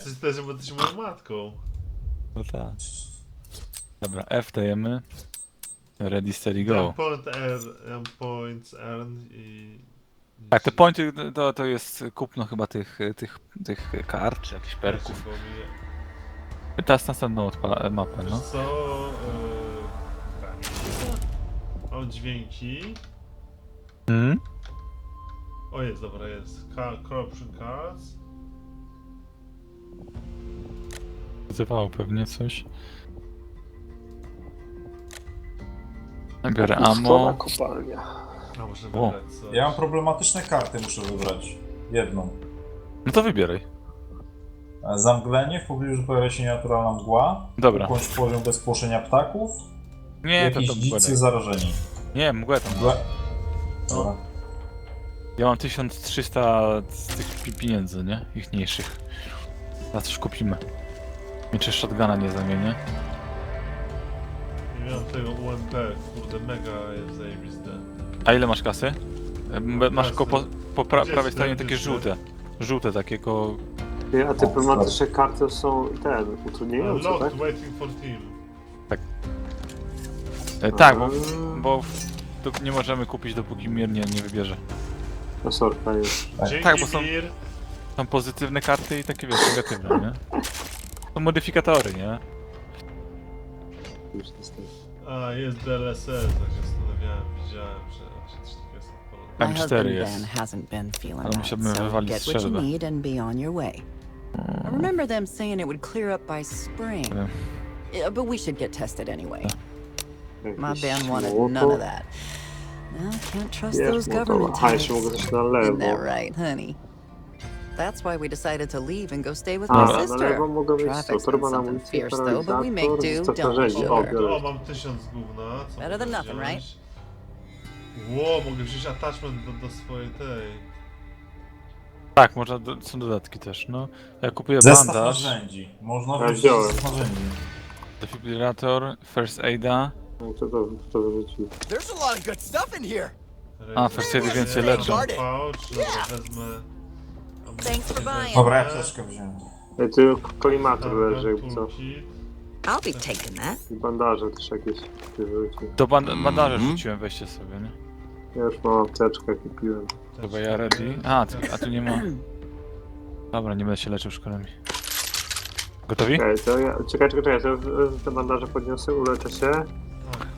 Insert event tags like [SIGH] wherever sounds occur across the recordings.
Jesteś też, bo jesteś moją matką. No tak. Dobra, F dajemy. Ready, steady, go. point earn, points earn i... Tak, te pointy to, to jest kupno chyba tych, tych, tych kart, czy jakichś perków. Teraz następną odpala mapę, no. co? Yy, tak. Mam dźwięki. Mhm. O jest, dobra, jest. Car corruption cards. Wyzywało pewnie coś. Biorę ammo. kopalnia. A muszę O. wybrać coś. Ja mam problematyczne karty, muszę wybrać. Jedną. No to wybieraj. E, Zamglenie, w pobliżu pojawia się nienaturalna mgła. Dobra. Bądź poziom bez płoszenia ptaków. Nie, to jakieś to mgłę dzicy daj. zarażeni. Nie, mgłę tam. Mgłę. Dobra. Ja mam 1300 z tych pi- pieniędzy, nie? Ich mniejszych. Na coś kupimy. Jeszcze shotguna nie zamienię. Nie miałem tego UMP, kurde, mega jest zajebiste. A ile masz kasy? E, Masz go po, po pra Gdzie prawej stronie takie żółte. Żółte takie ko... Nie, a te problematyczne karty są ten, utrudniające, tak? Locked, waiting for team. E, tak, bo, A, bo w- to nie możemy kupić dopóki mir nie, nie wybierze. No sorka już. Dzięki, tak, bo są- Mir. Są pozytywne karty i takie wiesz, negatywne, nie? [LAUGHS] To modyfikatory, nie? już niestety. A, jest DLSS, tak się zastanawiałem, widziałem, że właśnie coś takiego jest odpalone. My M4 husband jest. Hasn't been feeling Ale right, musiałbym so wywalić get what you strzelbę. need and be on your way. I hmm. remember them saying it would clear up by spring. Wiem. Yeah, but we should get tested anyway. My Jakiś Ben wanted Mołotow. none of that. No, can't trust Wiesz, those Mołotowa. government A, types. jeszcze na Isn't that lewo. right, honey? That's why we decided to leave and go stay with my na sister. lewo mogę mieć co? Traffic's been Torba na something amunicję, fierce though, but we make paralizator, do, co don't we, narzędzi. O, biorę. Mam tysiąc gówna. Co Better mogę than nothing, wziąć? right? Ło, mogę wziąć attachment do, do swojej tej. Tak, można, do, są dodatki też, no. Ja kupuję Zestaw bandaż, narzędzi. Można Ja wziąć wziąłem. zestaw narzędzi. defibrillator, first aida. No to to, to wyrzucił. There's a lot of good stuff in here. A, first aidy więcej leczą. Pouch, dobra, wezmę. Thanks for buying. Dobra, ja apteczkę wziąłem. Ej, tu kolimator leży, jakby co. I'll be taking that. I bandaże też jakieś wyrzucił. Do band bandaże rzuciłem, weźcie sobie, nie? Ja już mam apteczkę, kupiłem. Dobra, ja ready. A, tu, a tu nie ma. Dobra, nie będę się leczył szkolami. Gotowi? Czekaj, to ja, czekaj, czekaj, czekaj, to e, te bandaże podniosę, uleczę się.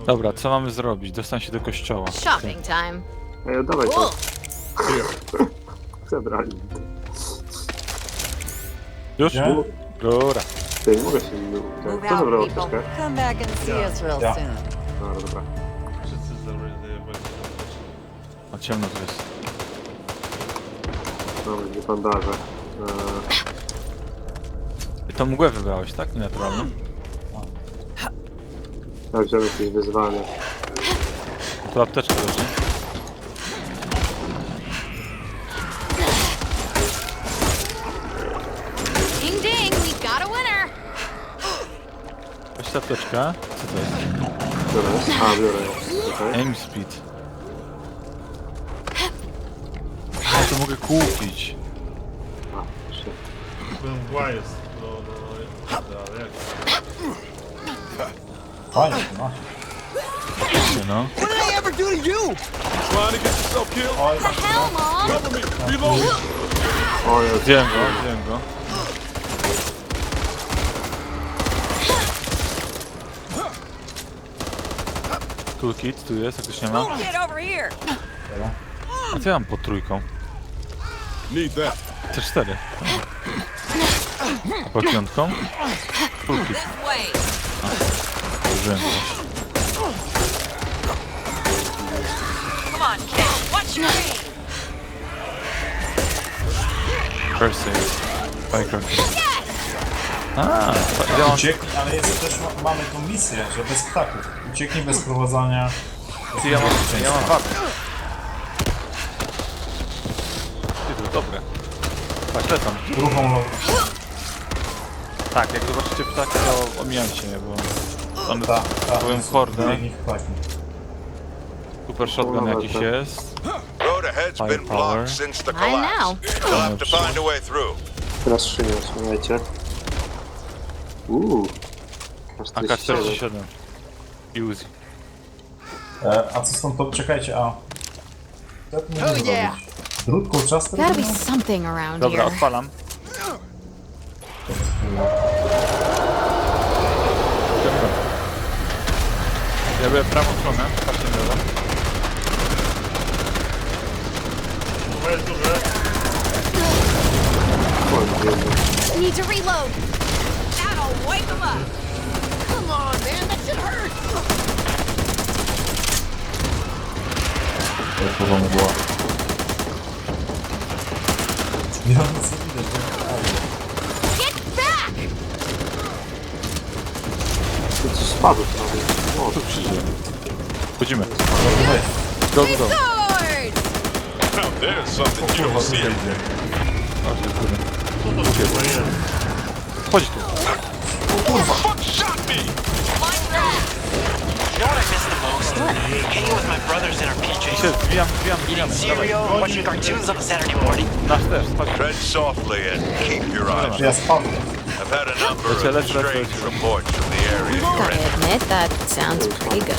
Dobra, co mamy zrobić? Dostań się do kościoła. Shopping time. Ej, dawaj to. [LAUGHS] Zebrali. Już? Gdzie? Dobra. Ty, nie mogę się nim... Move Kto out, people. apteczkę? Come back and see us real Yeah. soon. Dobra, dobra. Wszyscy zabrali zajebali. A ciemno tu jest. Mamy dwie bandaże. Eee, Ty tą mgłę wybrałeś, tak? Nienaturalną? ja wziąłem jakieś wyzwanie. Tu Apteczkę. Co to jest? Biorę. A, biorę ją. Okej. Aim speed. A, to mogę kupić. A, shit. Byłem mgła jest. No, no, no, ale jak? Fajnie, to masz. Nie no. What did I ever do to you? Oj, The hell, mom? O, jest. Wziąłem go, wziąłem go. Toolkit, tu jest, jak ktoś nie ma. Get over here! A co ja mam pod trójką? C4. A pod piątką? Toolkit. Wait! Użyłem go. Come on, kid! Watch your aim! First aid. Firecracker. A, fa- ja mam... ucieknij, ale jeszcze też ma, mamy tą misję, że bez ptaków. Ucieknij bez prowadzenia. Ty, ja mam, ja mam. Ty, to dobre. Tak, lecą. Druhą lo... Tak, jak zobaczycie ptaki, to omijajcie je, bo one Ta, ta, byłem hordę. nich ptaki. Super shotgun jakiś jest. Road ahead's been Firepower. blocked since the I collapse. know. You'll have to find a way through. Teraz szynię, słuchajcie. Uuu. Aż 47. AK-47. I Uzi. E, a co stąd to? Czekajcie, a... Co ja tu mogę Oh, yeah. zrobić? Drut kolczasty? Gotta be something around Dobra, here. odpalam. Dobra. Ja byłem prawą stronę, patrzcie na lewo. To jest duże. Need to reload. That'll wipe them up. Come on, man, that should hurt. To jest porządek była. Ja nic nie widać, nie? Get back! To coś spadło prawie. O, Tu przyjdzie. Chodzimy. Dobra, weź. Go, go, go. Sword! Kurwa, tutaj idzie. Chodź do góry. Co to w ogóle jest? Chodź tu. You know Hanging with my brothers in our I PJs, eating cereal, watching cartoons on a Saturday morning. Nasz też. Tread softly and keep your eyes. Ja spadłem. I've had a number Let's- let's- of strange reports from the area you're Gotta admit, that sounds pretty good.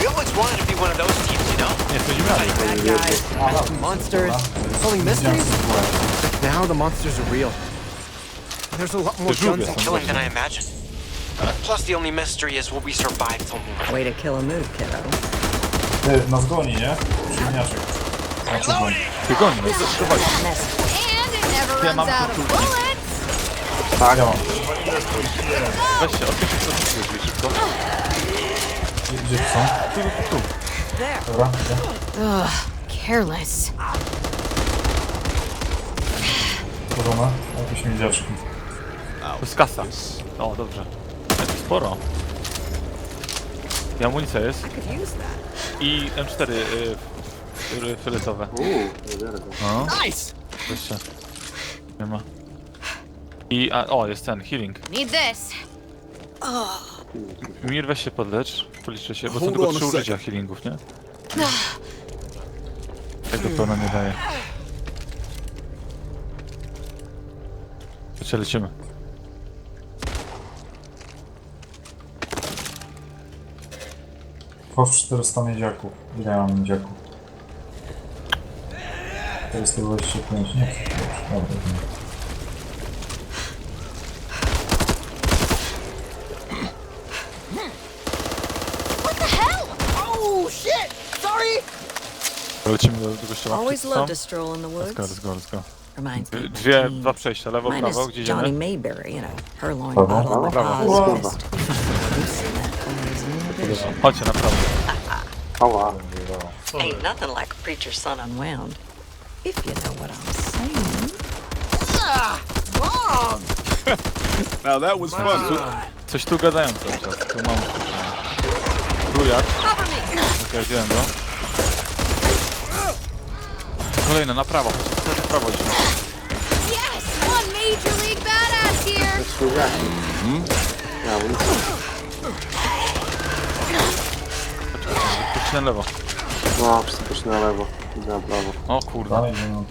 We always wanted to be one of those teams, you know? Nie, schodzimy razem. Bad guys, monsters, solving mysteries. Now the monsters are real. There's a lot more guns. są Killing than. I imagined. Plus, the only mystery is will we survive till morning? Way to kill a mood, kiddo. Ty, nas goni, nie? Ziemniaczek. Znaczy goni. Ty goni, no to chodź. And it never Ja runs mam out tu of bullets. Tak, ja mam. Weź się, odpisz się co drzwi szybko. Gdzie tu są? Tu, tu, tu. Dobra, idę. Ugh, careless. Porządek. Jakieś miedziaczki. To jest kasa. O, dobrze. Sporo. I amunicja jest. I M4 y, y, fioletowe. uuu. No, Nice. weźcie. Nie ma. I, a, o, jest ten, healing. Need this. Mir, weź się podlecz. Policzę się, bo są Hold tylko on a trzy użycia healingów, nie? [SIGHS] Tego pełna nie daje. Chodźcie, lecimy. Kosz 400 miedziaków. Ile ja mam miedziaków? 425, nie. Dobra, hell? Oh. Lecimy do, do kościoła. Always są? a stroll in the Let's go, let's woods. go, let's go. Dwie, dwa przejścia, lewo, prawo, gdzie Johnny idziemy? Mayberry, you know, purloined Prawo, bottle prawo, prawo. Vision. Chodźcie, naprawdę. Ała. Ain't nothing like a preacher's son unwound. If you know what I'm saying. Mom. Now that was fun. Coś tu gadają cały czas, tu mam Plujak. Okej, wziąłem go. Kolejne, na prawo, chodźcie, na prawo idziemy. Yes! One Major League Badass here! Chodźcie na lewo. No, wszystko na lewo. Idę na prawo. O kurde, Dalej, no.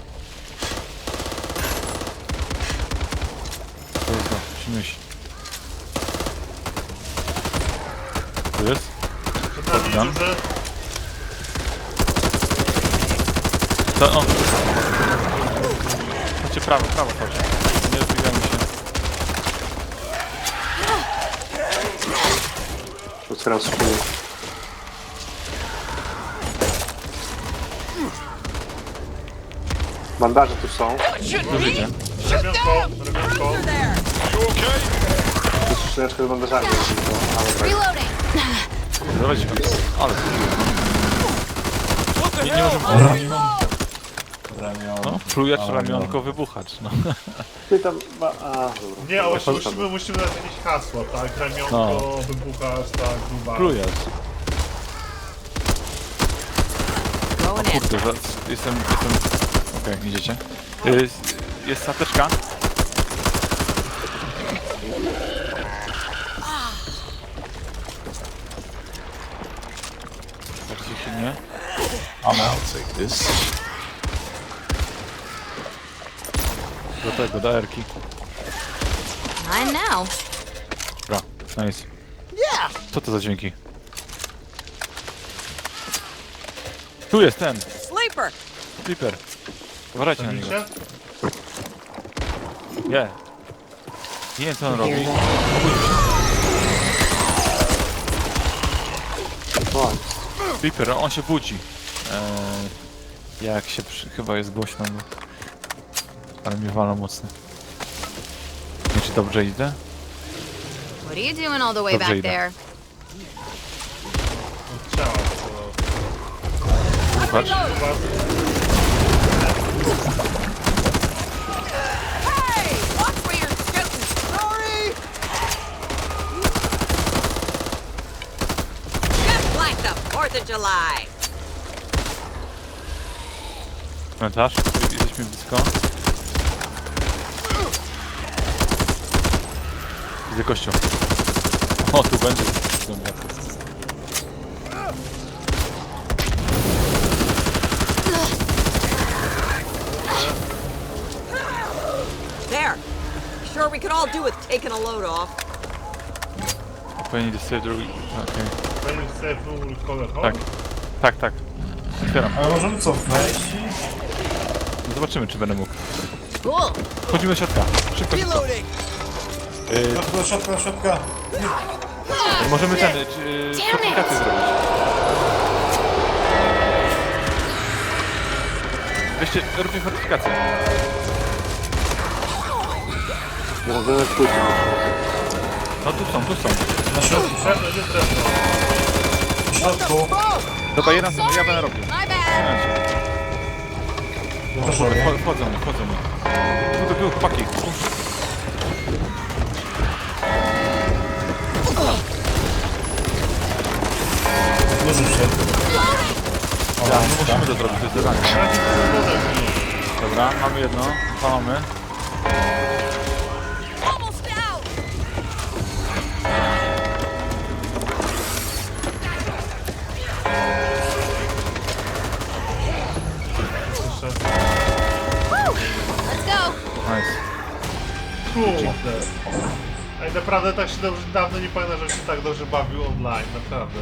to jest go, musimy iść. Tu jest? Podgan. To on. Chodźcie prawo, prawo chodźcie. Nie zbigamy się. Otwieram skrzynię. Bandaże tu są. Tu idzie. Ramionko, ramionko. Tu jest skrzyneczka z bandażami. Ale dobra. Reloading! Dawajcie. Ale nie, nie możemy... Ramion. Ramion. No, plujacz, Ale ramionko, wybuchacz, no. Ty tam... Ba... A, dobra. Nie, ale tam. musimy, musimy dać jakieś hasło, tak? Ramionko, wybuchasz, tak, gruba. Plujacz. Going in. Kurde, jestem, jestem... Okej, idziecie. Jest, jest apteczka. Bardziej silnie. Amo. Take this. Dobra, tego, do Erki. Mine now. Dobra, nice. Co to za dźwięki? Tu jest ten, Sleeper! Flipper. Uważajcie na niego. Widzicie? Nie. Nie wiem co on robi. O, Flipper, on się budzi. Eee, jak się przy... chyba jest głośno, bo... Ale mnie wala mocno. Nie wiem, czy dobrze idę? What are you doing all the way Dobrze back idę. there? Co... Patrz. Hey! Watch where you're shooting! Sorry! Just like the 4th of July! Komentarz? Jesteśmy blisko. Widzę kościół. O, tu będzie. Dobra. There! Sure we could all do with taking a load off. Powinien to sobie drugi. Okej. Powinien sobie full color Tak. Tak, tak. Otwieram. Ale możemy co, wejść? Zobaczymy, czy będę mógł. Cool. Wchodzimy do środka. Szybko, szybko. Yy, Do środka, do środka. możemy ten, czy, yy, fortyfikację zrobić. Weźcie, róbcie fortyfikację. Zrobione później. No tu są, tu są. Na środku, w środku. Dobra, jedna strona, ja będę robił. My bad. Wcho- Wchodzą mi, wchodzą mi. Tu, tu, tu, chłopaki. Duży się. Ja, no musimy to zrobić, to jest zadanie. Dobra, mamy jedno, dwa Kurde. Ej, naprawdę tak się dobrze, dawno nie pamiętam, że się tak dobrze bawił online, naprawdę.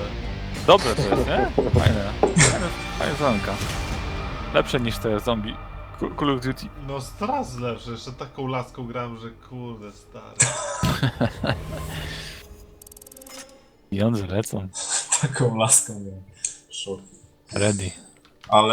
Dobre to jest, nie? [LAUGHS] Fajne. Fajne, fajne zanka. Lepsze niż te zombie Call- Call of Duty. No stras lepsze, jeszcze taką laską gram, że kurde stary. Pieniądze lecą. [LAUGHS] Taką laską miałem. Ready. Ale